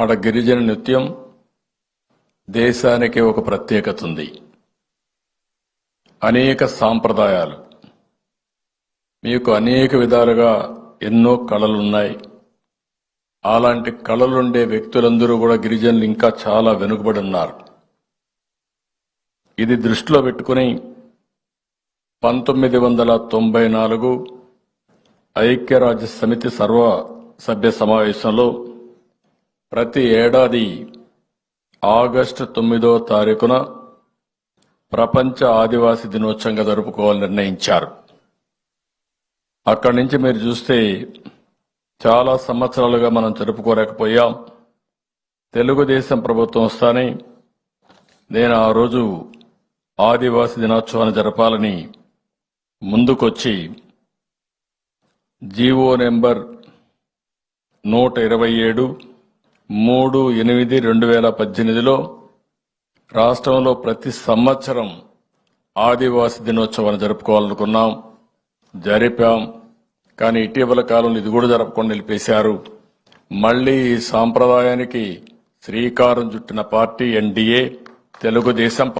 ఆడ గిరిజన నృత్యం దేశానికి ఒక ప్రత్యేకత ఉంది అనేక సాంప్రదాయాలు. మీకు అనేక విధాలుగా ఎన్నో కళలు ఉన్నాయి అలాంటి కళలుండే వ్యక్తులందరూ కూడా గిరిజనులు ఇంకా చాలా వెనుకబడి ఉన్నారు. ఇది దృష్టిలో పెట్టుకుని పంతొమ్మిది వందల తొంభై నాలుగు ఐక్యరాజ్య సమితి సర్వ సభ్య సమావేశంలో ప్రతి ఏడాది ఆగస్టు తొమ్మిదో తారీఖున ప్రపంచ ఆదివాసీ దినోత్సవంగా జరుపుకోవాలని నిర్ణయించారు. అక్కడి నుంచి మీరు చూస్తే చాలా సంవత్సరాలుగా మనం జరుపుకోలేకపోయాం. తెలుగుదేశం ప్రభుత్వం వస్తానే నేను ఆ రోజు ఆదివాసీ దినోత్సవాన్ని జరపాలని ముందుకొచ్చి జీవో నెంబర్ నూట ఇరవై ఏడు మూడు ఎనిమిది రెండు వేల పద్దెనిమిదిలో రాష్ట్రంలో ప్రతి సంవత్సరం ఆదివాసీ దినోత్సవాన్ని జరుపుకోవాలనుకున్నాం. జరిపాం. కానీ ఇటీవల కాలంలో ఇది కూడా జరపకుండా నిలిపేశారు. మళ్ళీ ఈ సాంప్రదాయానికి శ్రీకారం చుట్టిన పార్టీ ఎన్డీఏ తెలుగుదేశం